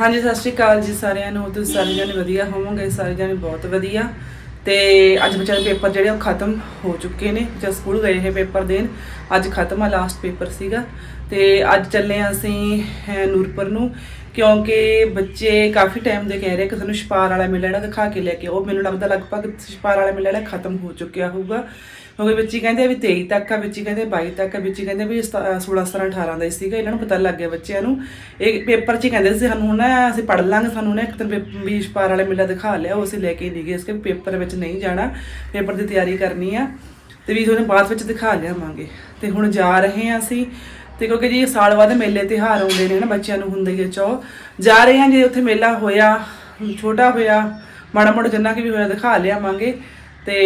ਹਾਂਜੀ, ਸਤਿ ਸ਼੍ਰੀ ਅਕਾਲ ਜੀ ਸਾਰਿਆਂ ਨੂੰ। ਤੁਸੀਂ ਸਾਰੇ ਜਣੇ ਵਧੀਆ ਹੋਵੋਗੇ, ਸਾਰੇ ਜਣੇ ਬਹੁਤ ਵਧੀਆ। ਤੇ ਅੱਜ ਬੱਚਿਆਂ ਦੇ ਪੇਪਰ ਜਿਹੜੇ ਉਹ ਖਤਮ ਹੋ ਚੁੱਕੇ ਨੇ। ਜਦ ਸਕੂਲ ਗਏ ਹੈ ਪੇਪਰ ਦੇਣ। ਅੱਜ ਖਤਮ ਆ ਲਾਸਟ ਪੇਪਰ ਸੀਗਾ। ਤੇ ਅੱਜ ਚੱਲੇ ਹਾਂ ਅਸੀਂ ਨੂਰਪੁਰ ਨੂੰ। ਕਿਉਂਕਿ ਬੱਚੇ ਕਾਫੀ ਟਾਈਮ ਦੇ ਕਹਿ ਰਹੇ ਕਿ ਸਾਨੂੰ ਛਪਾਰ ਵਾਲਾ ਮੇਲਾ ਜਿਹੜਾ ਦਿਖਾ ਕੇ ਲੈ ਕੇ ਉਹ ਮੈਨੂੰ ਲੱਗਦਾ ਲਗਭਗ ਛਪਾਰ ਵਾਲਾ ਮੇਲਾ ਜਿਹੜਾ ਖਤਮ ਹੋ ਚੁੱਕਿਆ ਹੋਊਗਾ। ਕਿਉਂਕਿ ਬੱਚੀ ਕਹਿੰਦੇ ਆ ਵੀ 23 ਤੱਕ ਆ ਬੱਚੀ ਕਹਿੰਦੇ 22 ਤੱਕ ਆ ਬੱਚੀ ਕਹਿੰਦੇ ਵੀ 16 17 18 ਦਾ ਹੀ ਸੀਗਾ, ਇਹਨਾਂ ਨੂੰ ਪਤਾ ਲੱਗ ਗਿਆ ਬੱਚਿਆਂ ਨੂੰ। ਇਹ ਪੇਪਰ 'ਚ ਹੀ ਕਹਿੰਦੇ ਸੀ ਸਾਨੂੰ ਨਾ, ਅਸੀਂ ਪੜ੍ਹ ਲਾਂਗੇ ਸਾਨੂੰ ਨਾ, ਇੱਕ ਦਿਨ ਪੇਪ- ਵੀ ਛਪਾਰ ਵਾਲਾ ਮੇਲਾ ਦਿਖਾ ਲਿਆ, ਉਹ ਅਸੀਂ ਲੈ ਕੇ ਨਹੀਂ ਗਏ, ਇਸ ਕਰਕੇ ਪੇਪਰ ਵਿੱਚ ਨਹੀਂ ਜਾਣਾ। ਪੇਪਰ ਦੀ ਤਿਆਰੀ ਕਰਨੀ ਆ। ਤੇ ਵੀ ਉਹਨੇ ਬਾਅਦ ਵਿੱਚ ਦਿਖਾ ਲਿਆਵਾਂਗੇ। ਤੇ ਹੁਣ ਜਾ ਰਹੇ ਹਾਂ ਅਸੀਂ ਤੇ ਕਿਉਂਕਿ ਜੀ ਸਾਲ ਬਾਅਦ ਮੇਲੇ ਤਿਉਹਾਰ ਆਉਂਦੇ ਨੇ ਨਾ ਬੱਚਿਆਂ ਨੂੰ ਹੁੰਦੇ ਹੀ ਚੋ। ਜਾ ਰਹੇ ਹਾਂ ਜੇ ਉੱਥੇ ਮੇਲਾ ਹੋਇਆ, ਛੋਟਾ ਹੋਇਆ, ਮਾੜਾ ਮੋਟਾ ਜਿੰਨਾ ਕਿ ਵੀ ਹੋਇਆ ਦਿਖਾ ਲਿਆਵਾਂਗੇ। ਤੇ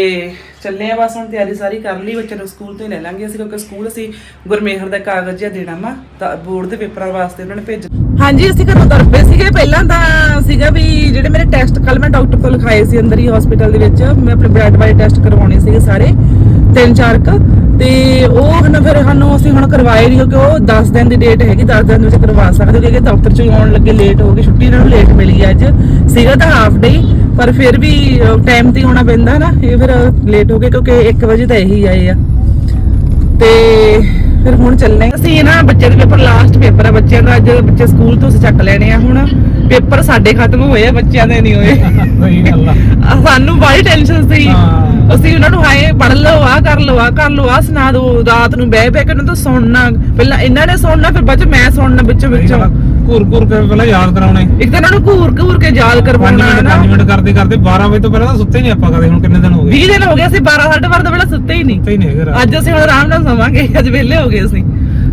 ਚੱਲੇ ਆ ਬਸ ਹੁਣ ਤਿਆਰੀ ਸਾਰੀ ਕਰ ਲਈ, ਬੱਚਿਆਂ ਨੂੰ ਸਕੂਲ ਤੋਂ ਲੈ ਲਾਂਗੇ ਅਸੀਂ, ਕਿਉਂਕਿ ਸਕੂਲ ਅਸੀਂ ਗੁਰਮੇਹਰ ਦਾ ਕਾਗਜ਼ ਜਿਹਾ ਦੇਣਾ ਵਾ, ਤਾਂ ਬੋਰਡ ਦੇ ਪੇਪਰਾਂ ਵਾਸਤੇ ਉਹਨਾਂ ਨੇ ਭੇਜ ਹਾਂਜੀ, ਅਸੀਂ ਘਰੋਂ ਤੁਰ ਸੀਗੇ ਪਹਿਲਾਂ ਤਾਂ ਸੀਗਾ ਵੀ ਜਿਹੜੇ ਮੇਰੇ ਟੈਸਟ ਕੱਲ ਮੈਂ ਡਾਕਟਰ ਤੋਂ ਲਿਖਾਏ ਸੀ ਅੰਦਰ ਹੀ ਹਸਪੀਟਲ ਦੇ ਵਿੱਚ, ਮੈਂ ਆਪਣੇ ਬਲੱਡ ਵਾਲੇ ਟੈਸਟ ਕਰਵਾਉਣੇ ਸੀਗੇ ਸਾਰੇ, ਤਿੰਨ ਚਾਰ ਕ। ਤੇ ਉਹ ਹਨ ਫਿਰ ਸਾਨੂੰ ਹੁਣ ਕਰਵਾਏ ਨਹੀਂ ਕਿਉਂਕਿ ਉਹ 10 ਦਿਨ ਦੀ ਡੇਟ ਹੈਗੀ 10 ਦਿਨ ਵਿੱਚ ਕਰਵਾ ਸਕਦੇ ਹੋ ਕਿਉਂਕਿ ਦਫ਼ਤਰ ਚ ਆਉਣ ਲੱਗੇ ਲੇਟ ਹੋ ਗਈ ਛੁੱਟੀ ਇਹਨਾਂ ਨੂੰ ਲੇਟ ਮਿਲੀ ਅੱਜ। ਸੀਗਾ ਤਾਂ ਹਾਫ ਡੇ ਪਰ ਫਿਰ ਵੀ ਟਾਈਮ ਤੇ ਆਉਣਾ ਪੈਂਦਾ ਨਾ, ਇਹ ਫਿਰ ਲੇਟ ਹੋ ਗਏ, ਕਿਉਂਕਿ 1 ਵਜੇ ਤਾਂ ਇਹੀ ਆਏ ਆ। ਤੇ ਫਿਰ ਹੁਣ ਚੱਲਨੇ ਅਸੀਂ ਨਾ ਬੱਚੇ ਦੇ ਪੇਪਰ ਲਾਸਟ ਪੇਪਰ ਆ ਬੱਚਿਆਂ ਦਾ, ਅੱਜ ਬੱਚੇ ਸਕੂਲ ਤੋਂ ਚੱਕ ਲੈਣੇ ਆ ਹੁਣ। ਪੇਪਰ ਸਾਡੇ ਖਤਮ ਹੋਏ ਆ, ਬੱਚਿਆਂ ਦੇ ਨਹੀਂ ਹੋਏ। ਸਹੀ ਗੱਲ ਆ। ਆ, ਸਾਨੂੰ ਬੜੀ ਟੈਨਸ਼ਨ ਸੀ। ਹਾਂ। ਅਸੀਂ ਉਹਨਾਂ ਨੂੰ ਹਾਏ ਪੜ ਲਓ ਆ ਕਰ ਲਓ ਆ ਕਰ ਲਓ ਆ ਸੁਣਾ ਦਿਓ ਰਾਤ ਨੂੰ ਬਹਿ ਬਹਿ ਕੇ ਉਹਨਾਂ ਤੋਂ ਸੁਣਨਾ। ਪਹਿਲਾਂ ਇਹਨਾਂ ਨੇ ਸੁਣਨਾ ਫਿਰ ਬਾਅਦ ਚ ਮੈਂ ਸੁਣਨਾ ਵਿੱਚੋਂ ਵਿੱਚੋਂ। ਘੂਰ ਘੂਰ ਕੇ ਪਹਿਲਾਂ ਯਾਦ ਕਰਾਉਣੇ। ਇੱਕ ਤਾਂ ਇਹਨਾਂ ਨੂੰ ਘੂਰ ਘੂਰ ਕੇ ਯਾਦ 5 ਕਰਵਾਉਣਾ ਮਿੰਟ ਨਾ 5 ਮਿੰਟ ਕਰਦੇ ਕਰਦੇ 12 ਵਜੇ ਤੋਂ ਪਹਿਲਾਂ ਤਾਂ ਸੁੱਤੇ ਨਹੀਂ ਆਪਾਂ ਕਦੇ ਹੁਣ ਕਿੰਨੇ ਦਿਨ ਹੋ ਗਏ? 20 ਦਿਨ ਹੋ ਗਏ ਅਸੀਂ 12 12:30 ਦਾ ਵੇਲਾ ਸੁੱਤੇ ਹੀ ਨਹੀਂ। ਸੁੱਤੇ ਹੀ ਨਹੀਂ ਹੈਗੇ ਰਾਤ। ਅੱਜ ਅਸੀਂ ਹੁਣ ਆਰਾਮ ਨਾਲ ਸੌਵਾਂਗੇ ਅੱਜ ਵਿਹਲੇ ਹੋ ਗਏ ਅਸੀਂ।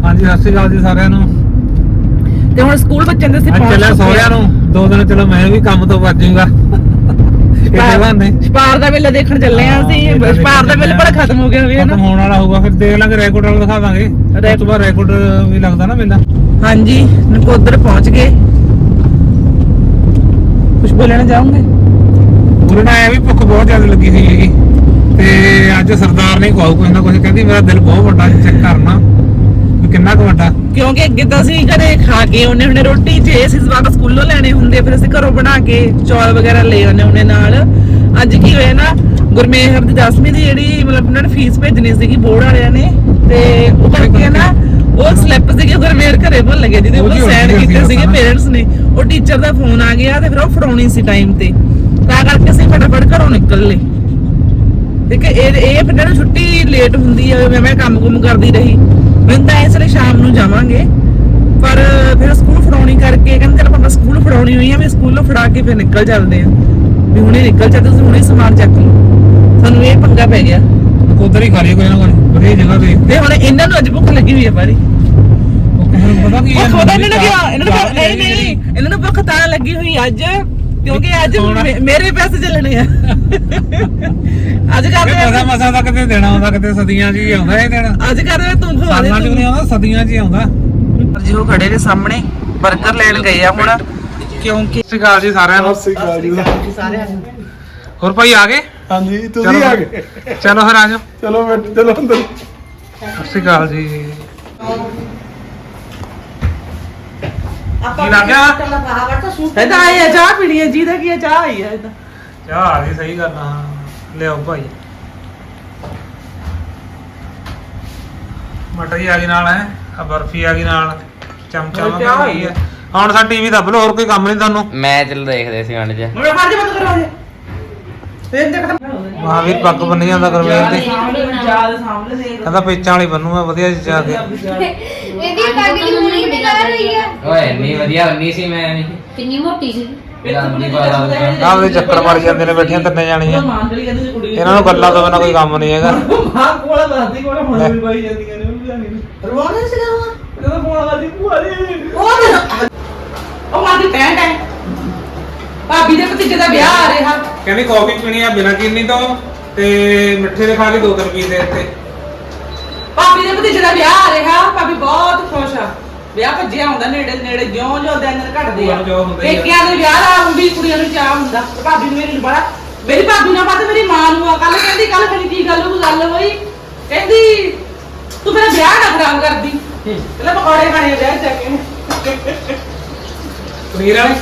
ਹਾਂਜੀ ਸਤਿ ਸ਼੍ਰੀ ਅਕਾਲ ਜੀ ਸਾਰਿਆਂ ਨੂੰ। ਤੇ ਹੁਣ ਸਕੂਲ ਬੱਚਿਆਂ ਦੇ ਅਸੀਂ ਅੱਜ ਪਹੁੰਚ ਚੱਲਿਆ ਚੁੱਕੇ ਸੋਹਰਿਆਂ। ਨੂੰ। ਦੋ ਦਿਨ ਚਲੋ ਮੈਂ ਵੀ ਕੰਮ ਤੋਂ ਜਾਊਂਗਾ। ਛਪਾਰ ਦਾ ਵੇਲਾ ਦੇਖਣ ਚੱਲੇ ਆ ਅਸੀਂ। ਛਪਾਰ ਦਾ ਵੇਲਾ ਬੜਾ ਖਤਮ ਹੋ ਗਿਆ ਵੀ ਹੈ ਖਤਮ ਨਾ ਹੋਣ ਵਾਲਾ ਹੋਊਗਾ ਫਿਰ ਦੇਖ ਲਾਂਗੇ ਰੈਕੋਰਡ ਵਾਲਾ ਦਿਖਾ ਦਾਂਗੇ। ਉਸ ਤੋਂ ਬਾਅਦ ਰੈਕੋਰਡ ਵੀ ਲੱਗਦਾ ਨਾ ਮੇਲਾ। ਹਾਂਜੀ ਨਕੋਦਰ ਪਹੁੰਚ ਗਏ। ਕੁਝ ਬੋਲਣਾ ਚਾਹੋਗੇ ਨਾਲ ਐ ਵੀ ਭੁੱਖ ਬਹੁਤ ਜ਼ਿਆਦਾ ਲੱਗੀ ਸੀ ਹੈਗੀ। ਤੇ ਅੱਜ ਸਰਦਾਰ ਨੇ ਕੋਈ ਨਾ ਕੁਝ ਕਹਿੰਦੀ ਮੇਰਾ ਦਿਲ ਬਹੁਤ ਵੱਡਾ ਚੈੱਕ ਕਰਨਾ। ਕਿੰਨਾ ਕੁ ਵੱਡਾ? ਕਿਉਂਕਿ ਅੱਗੇ ਤਾਂ ਅਸੀਂ ਘਰੇ ਖਾ ਕੇ ਉਹਨੇ ਹੁਣੇ ਰੋਟੀ ਜੇ ਅਸੀਂ ਸਵਾਗ ਸਕੂਲੋਂ ਲੈਣੇ ਹੁੰਦੇ ਫਿਰ ਅਸੀਂ ਘਰੋਂ ਬਣਾ ਕੇ ਚੌਲ ਵਗੈਰਾ ਲੈ ਆਉਂਦੇ ਉਹਨੇ ਨਾਲ। ਅੱਜ ਕੀ ਹੋਇਆ ਨਾ ਗੁਰਮੇਹਰ ਦੀ 10ਵੀਂ ਦੀ ਜਿਹੜੀ ਮਤਲਬ ਉਹਨਾਂ ਨੇ ਫੀਸ ਭੇਜਣੀ ਸੀਗੀ ਬੋਰਡ ਵਾਲਿਆਂ ਨੇ ਤੇ ਉਹ ਕਰਕੇ ਨਾ ਉਹ ਸਲਿੱਪ ਸੀਗੇ ਗੁਰਮੇਹਰ ਘਰੇ ਭੁੱਲ ਗਏ ਜਿਹਦੇ ਉੱਪਰ ਸਾਈਨ ਕੀਤੇ ਸੀਗੇ। ਪੇਰੈਂਟਸ ਨੇ ਉਹ ਟੀਚਰ ਦਾ ਫੋਨ ਆ ਗਿਆ ਤੇ ਫਿਰ ਉਹ ਫੜਾਉਣੀ ਸੀ ਟਾਈਮ ਤੇ। ਤਾਂ ਕਰਕੇ ਅਸੀਂ ਫਟਾਫਟ ਘਰੋਂ ਨਿਕਲ ਲਏ। ਦੇਖ ਇਹ ਇਹ ਫਿਰ ਨਾ ਛੁੱਟੀ ਲੇਟ ਹੁੰਦੀ ਹੈ ਮੈਂ ਮੈਂ ਕੰਮ ਕੁਮ ਕਰਦੀ ਰਹੀ। ਮੈਨੂੰ ਤਾਂ ਇਸ ਲਈ ਸ਼ਾਮ ਨੂੰ ਜਾਵਾਂਗੇ। ਪਰ ਫਿਰ ਸਕੂਲ ਫੜਾਉਣੀ ਕਰਕੇ ਕਹਿੰਦੇ ਚਲ ਆਪਾਂ ਸਕੂਲ ਫੜਾਉਣੀ ਹੋਈ ਆ ਵੀ ਸਕੂਲੋਂ ਫੜਾ ਕੇ ਫਿਰ ਨਿਕਲ ਚੱਲਦੇ ਆ। ਵੀ ਹੁਣੇ ਨਿਕਲ ਚੱਲਦੇ ਤੁਸੀਂ ਹੁਣੇ ਸਮਾਨ ਚੱਕ ਲਓ। ਸਾਨੂੰ ਇਹ ਪੰਗਾ ਪੈ ਗਿਆ। ਉਧਰ ਹੀ ਖਾ ਲਈ ਕੋਈ ਨਾ ਕੋਈ ਵਧੀਆ ਜਗ੍ਹਾ ਤੇ। ਤੇ ਹੁਣ ਇਹਨਾਂ ਨੂੰ ਅੱਜ ਭੁੱਖ ਲੱਗੀ ਹੋਈ ਹੈ ਬਾਰੀ ਉਹ ਪਤਾ ਕੀ ਉਹ ਇਹਨਾਂ ਨੂੰ ਚਾਹ- ਕਿਹਾ ਇਹਨਾਂ ਨੂੰ ਚਾਹ ਭੁੱਖ- ਨਹੀਂ ਨਹੀਂ ਇਹਨਾਂ ਨੂੰ ਭੁੱਖ ਤਾਂ ਲੱਗੀ ਹੋਈ ਅੱਜ। ਕਿਉਂਕਿ ਅੱਜ? ਮੇ- ਮੇਰੇ ਪੈਸੇ ਚੱਲਣੇ ਆ। ਅੱਜ ਕਰਦੇ ਮਸਾ ਮਸਾ ਦਾ ਕਿਤੇ ਦੇਣਾ ਹੁੰਦਾ ਕਿਤੇ ਸਦੀਆਂ ਹੀ ਆਉਂਦਾ ਇਹ ਦਿਨ ਅੱਜ ਕਰਦੇ ਆ ਤੂੰ ਖਵਾ ਦੇ ਸਾਲਾਂ 'ਚ ਵੀ ਤੂੰ ਨਹੀਂ ਆਉਂਦਾ ਸਦੀਆਂ ਹੀ ਆਉਂਦਾ। ਸਤਿ ਜੀ ਉਹ ਖੜੇ ਨੇ ਸਾਹਮਣੇ 버ਗਰ ਲੈਣ ਗਏ ਆ ਹੁਣ। ਕਿਉਂਕਿ ਸ਼੍ਰੀ ਅਕਾਲ ਜੀ ਸਾਰਿਆਂ ਨੂੰ। ਸਤਿ ਸ੍ਰੀ ਅਕਾਲ ਜੀ। ਹੋਰ ਭਾਈ ਆ ਗਏ? ਹਾਂਜੀ ਤੁਸੀਂ ਆ ਗਏ? ਚਲੋ ਫਿਰ ਆ ਜਾਓ। ਚਲੋ ਬੈਠ ਚਲੋ ਅੰਦਰ। ਸਤਿ ਸ਼੍ਰੀ ਅਕਾਲ ਜੀ। ਕੀ ਲੱਗ ਗਿਆ? ਇਹਦਾ ਆਇਆ ਚਾਹ ਪੀਣੀ ਹੈ ਜੀ ਦਾ ਕੀ ਹੈ ਚਾਹ ਆਈ ਹੈ ਇਹਦਾ ਚਾਹ ਆ ਗਈ ਸਹੀ ਗੱਲ ਆ। ਲਿਆਓ ਭਾਈ। ਮਟਰ ਹੀ ਆ ਗਈ ਨਾਲ ਹੈ? ਆ ਬਰਫੀ ਆ ਗਈ ਨਾਲ। ਚਮਚਾ ਹੋਰ ਵਾ ਚਾਹ ਗਈ ਹੈ ਹੁਣ ਸਾ ਟੀਵੀ ਦੱਬ ਲਓ ਹੋਰ ਕੋਈ ਕੰਮ ਨਹੀਂ ਤੁਹਾਨੂੰ। ਮੈਚ ਦੇਖਦੇ ਸੀ ਮੈਂ ਬੰਦ ਕਰਵਾ ਦੇ ਮਹਾਵੀਰ ਪੱਗ ਬੰਨੀ ਜਾਂਦਾ ਗਰਮੇਲ ਦੀ। ਸਾਹਮਣੇ ਦੇਖ। ਕਹਿੰਦਾ ਪੇਚਾਂ ਵਾਲੀ ਬੰਨੂਗਾ ਵਧੀਆ ਜਾ ਕੇ ਇਹਦੀ ਪੱਗ ਦੀ ਆ ਇੰਨੀ ਵਧੀਆ ਉੰਨੀ ਸੀ ਮੈਂ ਨਹੀਂ ਕਿੰਨੀ ਮੋਟੀ ਸੀ? ਬਾਲਾ ਆਪਦੇ ਚੱਕਰ ਮਾਰੀ ਜਾਂਦੇ ਨੇ ਬੈਠੀਆਂ ਤਿੰਨੇ ਜਾਣੀਆਂ। ਮਾਂਦਲੀ ਕਹਿੰਦੀ ਸੀ ਕੁੜੀ ਇਹਨਾਂ ਨੂੰ ਗੱਲਾਂ ਤੋਂ ਬਿਨਾਂ ਕੋਈ ਕੰਮ ਨਹੀਂ ਹੈਗਾ। ਮਾਂ ਕੋਲ ਦੱਸਦੀ ਕੋਲ ਹੁਣ ਵੀ ਪਾਈ ਜਾਂਦੀਆਂ ਨੇ ਉਹ ਜਾਣੀ ਰਵਾਨਾ ਸੀ ਨਾ ਜਦੋਂ ਫੋਨ ਆਦੀ ਭੂਆ ਦੀ ਉਹ ਉਹ ਮਾਦੀ ਟੈਂ ਟੈਂ ਭਾਬੀ ਦੇ ਭਤੀਜੇ ਦਾ ਵਿਆਹ ਆ ਰਿਹਾ। ਕਹਿੰਦੀ ਕਾਫੀ ਪੀਣੀ ਆ ਬਿਨਾਂ ਚੀਨੀ ਤੋਂ ਤੇ ਮਿੱਠੇ ਦੇ ਖਾ ਕੇ ਦੋ ਤਿੰਨ ਪੀਸ ਦੇ ਦਿੱਤੇ ਭਾਬੀ ਦੇ ਭਤੀਜੇ ਦਾ ਵਿਆਹ ਆ ਰਿਹਾ। ਭਾਬੀ ਬਹੁਤ ਖੁਸ਼ ਆ। ਵਿਆਹ ਭੱਜਿਆ ਹੁੰਦਾ ਨੇੜੇ ਨੇੜੇ ਜਿਉਂ ਜਿਉਂ ਦਿਨ ਘਟਦੇ ਆ। ਜਿਉਂ ਜਿਉਂ ਹੁੰਦਾ ਹੀ ਆ। ਪੇਕਿਆਂ ਦੇ ਵਿਆਹ ਦਾ ਹੁੰਦੀ ਕੁੜੀਆਂ ਨੂੰ ਚਾਹ ਹੁੰਦਾ। ਤੇ ਭਾਬੀ ਨੂੰ ਮੇਰੀ ਨੂੰ ਬੜਾ ਮੇਰੀ ਭਾਬੀ ਨਾਲ ਬਾਤ ਮੇਰੀ ਮਾਂ ਨੂੰ ਆ। ਕੱਲ ਕਹਿੰਦੀ ਕੱਲ ਮੇਰੀ ਕੀ ਗੱਲ ਉਹ ਗੱਲ ਹੋਈ। ਕਹਿੰਦੀ ਤੂੰ ਮੇਰਾ ਵਿਆਹ ਨਾ ਖਰਾਬ ਕਰਦੀ। ਪਹਿਲਾਂ ਪਕੌੜੇ ਖਾਣੇ ਆ ਵਿਆਹ ਚ ਕੇ। ਪਨੀਰ ਵਾਲੀ?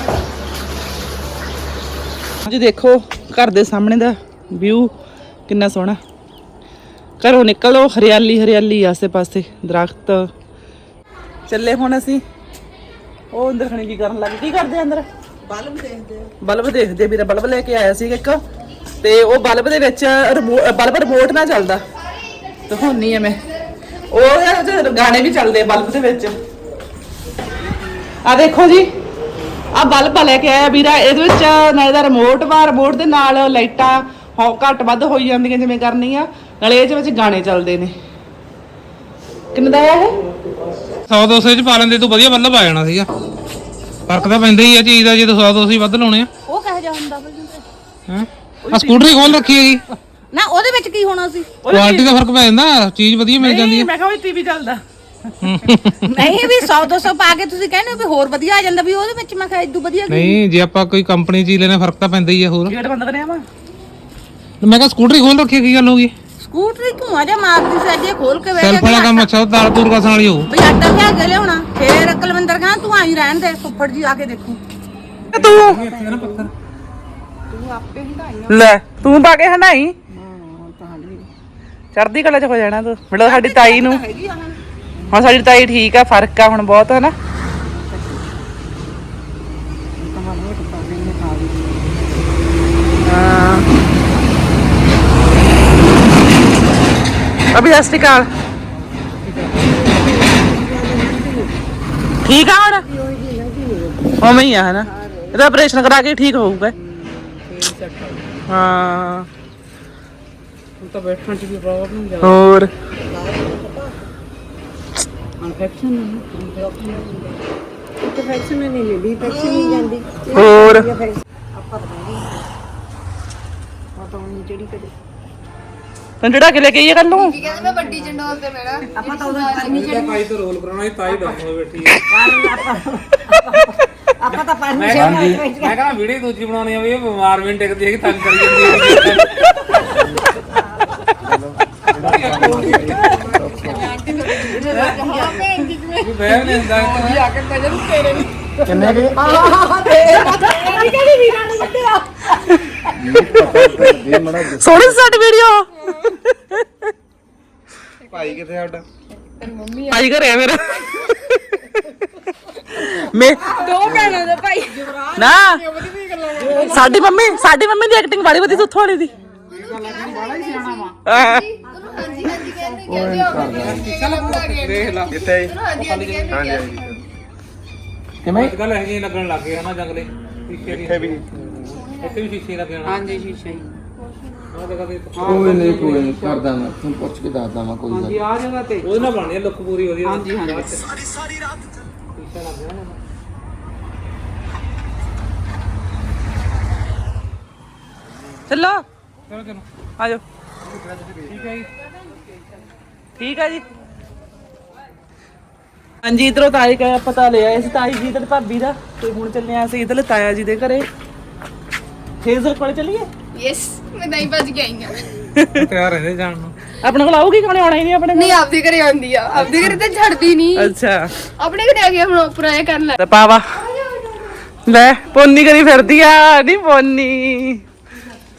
ਜੀ ਦੇਖੋ ਘਰ ਦੇ ਸਾਹਮਣੇ ਦਾ ਵਿਊ ਕਿੰਨਾ ਸੋਹਣਾ। ਘਰੋਂ ਨਿਕਲੋ ਹਰਿਆਲੀ ਹਰਿਆਲੀ ਆਸੇ ਪਾਸੇ ਦਰਖਤ ਚੱਲੇ ਹੁਣ ਅਸੀਂ। ਉਹ ਅੰਦਰ ਖਣੀ ਕੀ ਕਰਨ ਲੱਗ ਕੀ ਕਰਦੇ ਆ ਅੰਦਰ? ਬਲਬ ਦੇਖਦੇ ਬਲਬ ਦੇਖਦੇ ਵੀਰਾ ਬਲਬ ਲੈ ਕੇ ਆਇਆ ਸੀ ਇੱਕ। ਤੇ ਉਹ ਬਲਬ ਦੇ ਵਿੱਚ ਬਲਬ ਰਿਮੋਟ ਨਾਲ ਚੱਲਦਾ। ਦਿਖਾਉਣੀ ਆ ਮੈਂ। ਉਹ ਯਾਰ ਗਾਣੇ ਵੀ ਚੱਲਦੇ ਆ ਬਲਬ ਦੇ ਵਿੱਚ। ਆ ਦੇਖੋ ਜੀ ਆ ਬਲਬ ਲੈ ਕੇ ਆਇਆ ਵੀਰਾ। ਇਹਦੇ ਵਿੱਚ ਨਾਲੇ ਦਾ ਰਿਮੋਟ ਵਾ ਰਿਮੋਟ ਦੇ ਨਾਲ ਲਾਈਟਾਂ ਹੋ ਘੱਟ ਵੱਧ ਹੋਈ ਜਾਂਦੀਆਂ ਜਿਵੇਂ ਕਰਨੀ ਆ ਨਾਲੇ ਇਹਦੇ ਵਿੱਚ ਗਾਣੇ ਚੱਲਦੇ ਨੇ। ਕਿੰਨਾ ਦਾ ਆਇਆ ਇਹ? 100 200 ਚ ਪਾ ਲੈਂਦੇ ਤੂੰ ਵਧੀਆ ਬੱਲਬ ਆ ਜਾਣਾ ਸੀਗਾ। ਫ਼ਰਕ ਤਾਂ ਪੈਂਦਾ ਹੀ ਆ ਚੀਜ਼ ਦਾ ਜੇ ਤੂੰ 100 200 ਹੀ ਵੱਧ ਲਾਉਣੇ ਆ। ਉਹ ਕਹੇ ਜਾ ਹੁੰਦਾ ਬਈ ਹੈ? ਆ ਸਕੂਟਰੀ ਖੋਲ ਰੱਖੀ ਹੈਗੀ। ਨਾ ਉਹਦੇ ਵਿੱਚ ਕੀ ਹੋਣਾ ਸੀ? ਕੁਆਲਿਟੀ ਦਾ ਫ਼ਰਕ ਪੈ ਜਾਂਦਾ ਚੀਜ਼ ਵਧੀਆ ਮਿਲ ਜਾਂਦੀ ਹੈ ਮੈਂ ਕਿਹਾ ਉਹ ਟੀਵੀ ਚੱਲਦਾ ਨਹੀਂ ਵੀ 100 200 ਪਾ ਕੇ ਤੁਸੀਂ ਕਹਿੰਦੇ ਹੋ ਵੀ ਹੋਰ ਵਧੀਆ ਆ ਜਾਂਦਾ ਵੀ ਉਹਦੇ ਵਿੱਚ ਮੈਂ ਕਿਹਾ ਇਦੋਂ ਵਧੀਆ ਕੀ ਨਹੀਂ ਜੇ ਆਪਾਂ ਕੋਈ ਕੰਪਨੀ ਚੀਜ਼ ਲੈਣਾ ਫ਼ਰਕ ਤਾਂ ਪੈਂਦਾ ਹੀ ਆ ਹੋਰ। ਗੇਟ ਬੰਦ ਕਰਿਆ ਵਾ ਮੈਂ ਕਿਹਾ ਸਕੂਟਰੀ ਖੋਲ ਰੱਖੀ ਕੀ ਗੱਲ ਹੋ ਗਈ? ਸਕੂਟਰੀ ਧੂਆ ਜਿਹਾ ਮਾਰਦੀ ਸੀ ਅੱਜੇ ਖੋਲ ਕੇ ਬਹਿ ਸੈਲਫ ਵਾਲਾ ਕੰਮ ਅੱਛਾ ਉਹ ਤਾਰ ਤੂਰ ਕਸਣ ਵਾਲੀ ਹੋਊ ਵੀ ਆਟਾ ਲਿਆ ਕੇ ਲਿਆਉਣਾ। ਫੇਰ ਕੁਲਵਿੰਦਰ ਕਹਿੰਦਾ ਤੂੰ ਆਈ ਰਹਿਣ ਦੇ ਫੁੱਫੜ ਜੀ ਆ ਕੇ ਦੇਖੂ। ਤੂੰ ਲੈ ਤੂੰ ਪਾ ਕੇ ਹੰਡਾਈ ਚੜਦੀ ਕਲਾ ਚ ਹੋ ਜਾਣਾ ਤੂੰ। ਮਿਲੋ ਸਾਡੀ ਤਾਈ ਨੂੰ। ਹੁਣ। ਸਾਡੀ ਤਾਈ ਠੀਕ ਆ ਫ਼ਰਕ ਆ ਹੁਣ ਬਹੁਤ ਹੈ ਨਾ ਹਾਂ ਅਭੀ ਸਤਿ ਸ਼੍ਰੀ ਅਕਾਲ ਠੀਕ ਆ ਹੁਣ ਉਵੇਂ ਹੀ ਆ ਹਨਾ ਇਹਦਾ ਆਪਰੇਸ਼ਨ ਕਰਾ ਕੇ ਠੀਕ ਹੋਊਗਾ ਹਾਂ ਤਾਂ ਬੈਠਣ ਚ ਵੀ ਪ੍ਰੋਬਲਮ ਹੋਰ ਇਨਫੈਕਸ਼ਨ ਨਹੀਂ ਲੈਂਦੀ ਇਨਫੈਕਸ਼ਨ ਨਹੀਂ ਜਾਂਦੀ ਹੋਰ ਪਤਾ ਨਹੀਂ ਜਿਹੜੀ ਕਦੇ ਤੈਨੂੰ ਜਿਹੜਾ ਕਿ ਲੈ ਕੇ ਆਈਏ ਕੱਲ ਨੂੰ? ਕੀ ਕਹਿੰਦੇ ਮੈਂ ਵੱਡੀ ਚੰਡੋਲ ਤੇ ਬੈਣਾ ਆਪਾਂ ਤਾਂ ਉਹਦਾ ਤਾਈ ਤੋਂ ਰੋਲ ਕਰਾਉਣਾ ਸੀ ਤਾਈ ਡਾਊਨ ਹੋਈ ਬੈਠੀ ਹੈ ਆਪਾਂ ਤਾਂ ਪਾਣੀ ਮੈਂ ਕਹਿੰਦਾ ਵੀਡੀਓ ਦੂਜੀ ਬਣਾਉਣੀ ਆ ਵੀ ਇਹ ਬਿਮਾਰ ਵੀ ਨੀ ਟਿਕਦੀ ਹੈਗੀ ਤੰਗ ਕਰੀ ਜਾਂਦੀ ਹੈ ਵੀ ਬਹਿ ਨਹੀਂ ਹੁੰਦਾ ਸੋਹਣੀ ਸਾਡੀ ਵੀਡੀਓ। ਭਾਈ ਕਿੱਥੇ ਸਾਡਾ ਭਾਈ ਘਰੇ ਆ ਮੇਰਾ। ਮੈਂ ਦੋ ਭੈਣਾਂ ਦਾ ਭਾਈ। ਨਾ। ਸਾਡੀ ਮੰਮੀ ਸਾਡੀ ਮੰਮੀ ਦੀ ਐਕਟਿੰਗ ਬੜੀ ਵਧੀਆ ਸੁੱਥ ਵਾਲੀ ਦੀ। ਹਾਂਜੀ ਹਾਂਜੀ ਕਹਿੰਦੇ ਕਹਿੰਦੇ ਹੋ ਦੇਖ ਲਾ ਕਿੱਥੇ ਹਾਂਜੀ ਹਾਂਜੀ ਕੱਲ ਇਹ ਜਿਹੇ ਲੱਗਣ ਲੱਗ ਗਏ ਹਨਾ ਜੰਗਲੇ। ਦੀ ਇੱਥੇ ਵੀ। ਇੱਥੇ ਵੀ ਸ਼ੀਸ਼ੇ ਲੱਗੇ ਹੋਣਾ ਹਾਂਜੀ ਸ਼ੀਸ਼ਾ ਹੀ। ਉਹ ਜਗ੍ਹਾ ਤੇ ਕੋਈ ਨਹੀਂ ਕੋਈ ਨਹੀਂ ਕਰਦਾ ਮੈਂ ਤੁਹਾਨੂੰ ਪੁੱਛ ਕੇ ਦੱਸਦਾ ਮੈਂ ਕੋਈ ਗੱਲ। ਆ ਜਗ੍ਹਾ ਤੇ। ਉਹਦੇ ਨਾਲ ਬਣਨੀ ਆ ਲੁੱਕ ਪੂਰੀ ਵਧੀਆ ਹਾਂਜੀ ਹਾਂਜੀ। ਚੱਲੋ। ਚਲੋ ਚਲੋ। ਆ ਜਾਓ ਠੀਕ ਹੈ ਜੀ। ਠੀਕ ਹੈ ਜੀ। ਹਾਂਜੀ ਇਧਰੋਂ ਤਾਈ ਕਾ ਪਤਾ ਲਿਆ ਇਸ ਤਾਈ ਜੀ ਤੇ ਭਾਬੀ ਦਾ। ਤੇ ਹੁਣ ਚੱਲੇ ਆ ਅਸੀਂ ਇਧਰ ਤਾਇਆ ਜੀ ਦੇ ਘਰੇ। ਫੇਜ਼ਰ ਕੋਲ ਚੱਲੀਏ? ਯੈਸ ਮੈਂ ਨਹੀਂ ਭੱਜ ਕੇ ਆਈ ਹਾਂ। ਤਿਆਰ ਰਹਿੰਦੇ ਜਾਣ ਨੂੰ। ਆਪਣੇ ਕੋਲ ਆਊਗੀ ਕਿ ਉਹਨੇ ਆਉਣਾ ਹੀ ਨਹੀਂ ਆਪਣੇ ਨਹੀਂ ਆਪਦੇ ਘਰੇ ਆਉਂਦੀ ਆ। ਆਪਦੇ ਘਰੇ ਤਾਂ ਛੱਡਦੀ ਨਹੀਂ। ਅੱਛਾ। ਆਪਣੇ ਘਰੇ ਆ ਗਿਆ ਹੁਣ ਉੱਪਰ ਆਇਆ ਕਰਨ ਲੱਗ ਤੇ ਪਾਵਾ। ਲੈ ਪੋਨੀ ਕਰੀ ਫਿਰਦੀ ਆ। ਨਹੀਂ ਪੋਨੀ।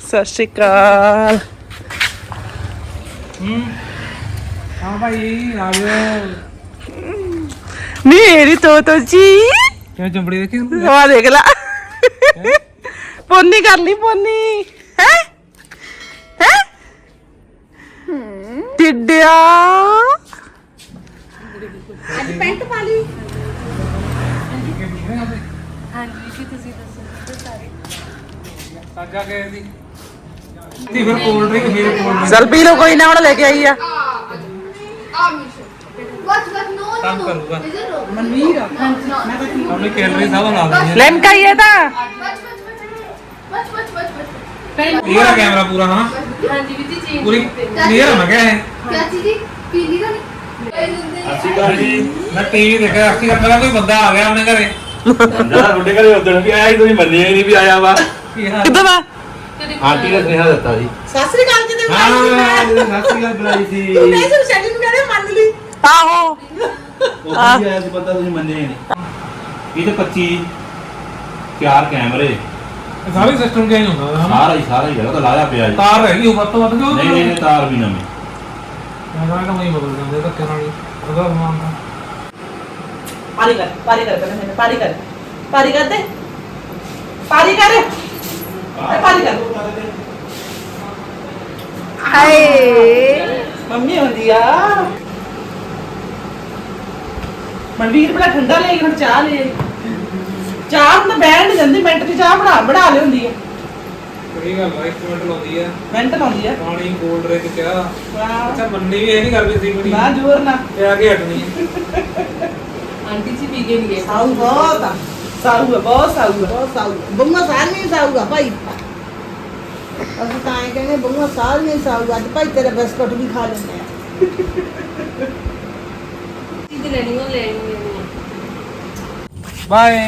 ਸਤਿ ਸ਼੍ਰੀ ਅਕਾਲ। ਹਾਂ। ਭਾਈ ਆ ਜਾਓ। ਮੇਰੀ ਤੋਤੋ ਜੀ। ਕਿਵੇਂ ਚੰਬੜੀ ਦੇਖੀ ਆ? ਦੇਖ ਲੈ। ਪੋਨੀ ਕਰ ਲਈ ਪੋਨੀ। ਹੈ? ਹੈ? ਟਿੱਡਿਆ। ਸਾਜਾ ਕੇ ਦੀ ਨਹੀਂ ਫਿਰ ਕੋਲਡ ਡਰਿੰਕ ਫਿਰ ਕੋਲਡ ਚੱਲ ਪੀ ਲਓ ਕੋਈ ਨਾ ਹੁਣ ਲੈ ਕੇ ਆਈ ਆ। ਆ ਮਿਸ਼ਨ ਬਸ ਬਸ ਨੋ ਕੰਮ ਕਰੂਗਾ। ਮਨਵੀਰ ਆਪਣੀ ਕੈਲਰੀ ਸਭ ਲਾ ਦੇਣੀ ਹੈ ਲੈਮਕਾ ਹੀ ਹੈ ਤਾਂ ਬਸ ਬਸ ਬਸ ਬਸ। ਬਸ ਬਸ। ਇਹ ਆ ਕੈਮਰਾ ਪੂਰਾ ਹਾਂ? ਹਾਂਜੀ ਵੀ ਜੀ ਚੀਜ਼ ਪੂਰੀ ਕਲੀਅਰ ਮੈਂ ਕਿਹਾ ਇਹ। ਚਾਚੀ ਜੀ ਪੀਲੀ ਤਾਂ ਨਹੀਂ? ਅਸੀਂ ਤਾਂ ਜੀ। ਮੈਂ ਟੀਵੀ ਦੇਖਿਆ ਅੱਖੀ ਮੇਰਾ ਕੋਈ ਬੰਦਾ ਆ ਗਿਆ ਆਪਣੇ ਘਰੇ। ਜਿਹੜਾ ਤੁਹਾਡੇ ਘਰੇ ਉਦੋਂ ਵੀ ਆਇਆ ਸੀ ਤੁਸੀਂ ਮੰਨਿਆ ਹੀ ਨਹੀਂ ਵੀ ਆਇਆ ਵਾ। ਕੀ ਹਾਲ? ਕਿੱਦਾਂ ਵਾ? ਆਂਟੀ ਨੇ ਸੁਨੇਹਾ ਦਿੱਤਾ ਸੀ। ਸਾਸਰੀ ਕਾਲ ਜੀ ਦੇ ਹਾਂ ਜਿਹਨੇ ਸਾਸੀ ਗੱਲ ਬੁਲਾਈ ਸੀ। ਮੈਂ ਸਿਰ ਸ਼ੈਲੀ ਨੂੰ ਕਹਿੰਦੇ ਮੰਨ ਲਈ। ਆਹੋ। ਉਹ ਵੀ ਆਇਆ ਸੀ ਪਤਾ ਤੁਸੀਂ ਮੰਨਿਆ ਹੀ ਨਹੀਂ। ਇਹ ਤੇ 25 ਚਾਰ ਕੈਮਰੇ। ਇਹ ਸਾਰੇ ਸਿਸਟਮ ਚੇਂਜ ਹੁੰਦਾ ਉਹਦਾ ਹਨਾ? ਸਾਰਾ ਹੀ ਸਾਰਾ ਹੀ ਹੈ ਉਹ ਤਾਂ ਲਾਇਆ ਪਿਆ ਜੀ। ਤਾਰ ਹੈਗੀ ਉਹ ਵੱਧ ਤੋਂ ਵੱਧ ਕਿਉਂ ਨਹੀਂ ਨਹੀਂ ਨਹੀਂ, ਤਾਰ ਵੀ ਨਵੀਂ। ਮੈਂ ਤਾਂ ਨਹੀਂ ਬਦਲ ਜਾਂਦੇ ਧੱਕੇ ਨਾਲ ਹੀ। ਉਹਦਾ ਸਮਾਨ ਤਾਂ। ਪਾਰੀ ਕਰ ਪਾਰੀ ਕਰ ਪਹਿਲਾਂ ਮੈਨੂੰ ਪਾਰੀ ਕਰ। ਪਾਰੀ ਕਰ ਦੇ। ਪਾਰੀ ਕਰ। ਇਹ ਪਾਰੀ ਕਰ। ਹਾਏ। ਮੰਮੀ ਹੁੰਦੀ ਆ। ਮਨਵੀਰ ਬੜਾ ਠੰਡਾ ਲੈ ਕੇ ਹੁਣ ਚਾਹ ਲੈ। ਆਈ। ਚਾਹ ਤਾਂ ਬੈਠ ਨਹੀਂ ਜਾਂਦੀ ਮਿੰਟ ਚ ਚਾਹ ਬਣਾ ਬਣਾ ਲਈ ਹੁੰਦੀ ਹੈ ਸਹੀ ਗੱਲ ਆ ਇੱਕ ਮਿੰਟ ਲਾਉਂਦੀ ਆ। ਮਿੰਟ ਲਾਉਂਦੀ ਆ। ਪਾਣੀ ਕੋਲਡ ਡਰਿੰਕ ਚਾਹ ਵਾਹ। ਅੱਛਾ ਮੰਨੀ ਵੀ ਇਹ ਨਹੀਂ ਕਰਦੀ ਸੀ ਬੜੀ। ਨਾ ਜ਼ੋਰ ਨਾ ਤੇ ਆ ਕੇ ਹਟਣੀ ਆਂਟੀ ਜੀ ਪੀ ਕੇ ਨਹੀਂ ਸਾਊ ਬਹੁਤ ਆ। ਸਾਊ ਹੈ ਬਹੁਤ ਸਾਊ ਹੈ ਬਹੁਤ ਸਾਊ ਬੰਗਾ ਸਾਰੀਆਂ ਸਾਊਗਾ ਭਾਈ। ਅਸੀਂ ਤਾਂ ਐਂ ਕਹਿੰਦੇ ਬੰਗਾ ਸਾਰੀਆਂ ਹੀ ਸਾਊ ਅੱਜ ਭਾਈ ਤੇਰਾ ਬਿਸਕੁਟ ਵੀ ਖਾ ਲੈਂਦੇ ਆ। ਚੀਜ਼ ਲੈਣੀ ਉਹ ਲੈਣੀ ਹੈ ਬਾਏ।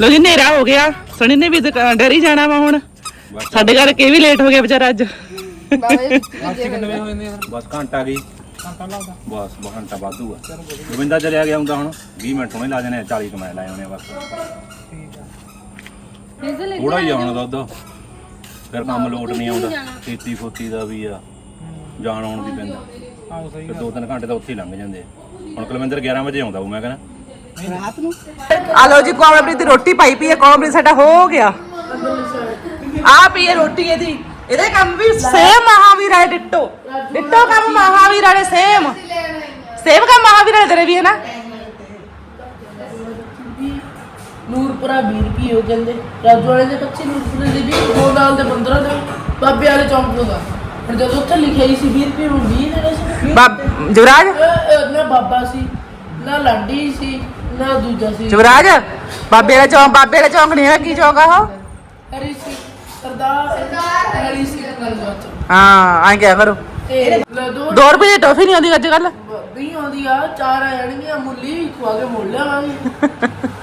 ਲੋ ਜੀ ਹਨੇਰਾ ਹੋ ਗਿਆ। ਸਣੀ ਨੇ ਵੀ ਦੁਕਾਨ ਡਰੀ ਜਾਣਾ ਵਾ ਹੁਣ। ਸਾਡੇ ਘਰ ਕੇ ਵੀ ਲੇਟ ਹੋ ਗਿਆ ਵਿਚਾਰਾ ਅੱਜ। ਬਸ ਘੰਟਾ ਗਈ ਘੰਟਾ ਲੱਗਦਾ ਬਸ ਬ- ਘੰਟਾ ਵਾਧੂ ਆ। ਗੋਬਿੰਦਾ ਚਲਿਆ ਗਿਆ ਹੁੰਦਾ ਹੁਣ। 20 ਮਿੰਟ ਹੁਣੇ ਲਾ ਜਾਣੇ 40 ਕਮੈ ਲਾਏ ਹੋਣੇ ਆ ਬਸ। ਥੋੜਾ ਹੀ ਆ ਹੁਣ ਦੁੱਧ। ਫਿਰ ਕੰਮ ਲੋਟ ਨਹੀਂ ਆਉਂਦਾ। ਖੇਤੀ ਖੋਤੀ ਦਾ ਵੀ ਆ। ਜਾਣ ਆਉਣ ਵੀ ਪੈਂਦਾ। ਆਹੋ ਸਹੀ ਦੋ ਤਿੰਨ ਘੰਟੇ ਤਾਂ ਉੱਥੇ ਹੀ ਲੰਘ ਜਾਂਦੇ ਆ। ਹੁਣ ਕੁਲਵਿੰਦਰ 11 ਵਜੇ ਆਉਂਦਾ ਉਹ ਮੈਂ ਕਹਿੰਦਾ। ਆ ਲੋ ਜੀ ਕੋਮਲਪ੍ਰੀਤ ਦੀ ਰੋਟੀ ਪਾਈ ਪਈ ਹੈ। ਕੋਮਲਪ੍ਰੀਤ ਸਾਡਾ ਹੋ ਗਿਆ। ਆ ਪਈ ਹੈ ਰੋਟੀ ਇਹਦੀ। ਇਹਦੇ ਕੰਮ ਵੀ ਸੇਮ ਮਹਾਵੀਰ ਵਾਲੇ ਡਿੱਟੋ। ਡਿੱਟੋ ਕੰਮ ਮਹਾਵੀਰ ਵਾਲੇ ਸੇਮ ਸੇਮ ਕੰਮ ਮਹਾਵੀਰ ਵਾਲੇ ਤੇਰੇ ਵੀ ਹੈ ਨਾ? ਨੂਰਪੁਰਾ 20 ਰੁਪਏ ਹੋ ਜਾਂਦੇ ਰਾਜੂ ਵਾਲੇ ਦੇ 25 ਨੂਰਪੁਰੇ ਦੇ 20 ਦੋ ਨਾਲ ਦੇ 15 ਦੇ ਬਾਬੇ ਵਾਲੇ ਚੌਂਕ ਤੋਂ ਦਾ। ਪਰ ਜਦੋਂ ਉੱਥੇ ਲਿਖਿਆ ਹੀ ਸੀ 20 ਰੁਪਏ ਹੁਣ 20 ਦੇਣੇ ਸੀ ਬਾਬ ਇਹ ਨਾ ਬਾਬਾ ਸੀ ਨਾ ਲਾਡੀ ਸੀ ਨਾ ਦੂਜਾ ਸੀ। ਜਵਰਾਜ ਬਾਬੇ ਵਾਲਾ ਚੌਂਕ ਬਾਬੇ ਵਾਲਾ ਚੌਂਕ ਨਹੀਂ ਹੈਗਾ ਕੀ ਚੌਂਕ ਆ ਉਹ? ਹਰੀ ਸੀ ਸਰਦਾਰ ਹਰੀ ਸੀ ਗੰਗਾਚ ਹਾਂ ਕਰੋ ਤੇ ਲੈ ਦੋ 2 ਰੁਪਏ ਦੀ ਟੋਫੀ ਨਹੀਂ ਆਉਂਦੀ ਅੱਜ ਕੱਲ ਨਹੀਂ ਆਉਂਦੀ ਆ ਚਾਰ ਆ ਜਾਣਗੀਆਂ ਮੁੱਲੀ ਖਵਾ ਕੇ ਮੋੜ ਲਿਆਵਾਂਗੇ।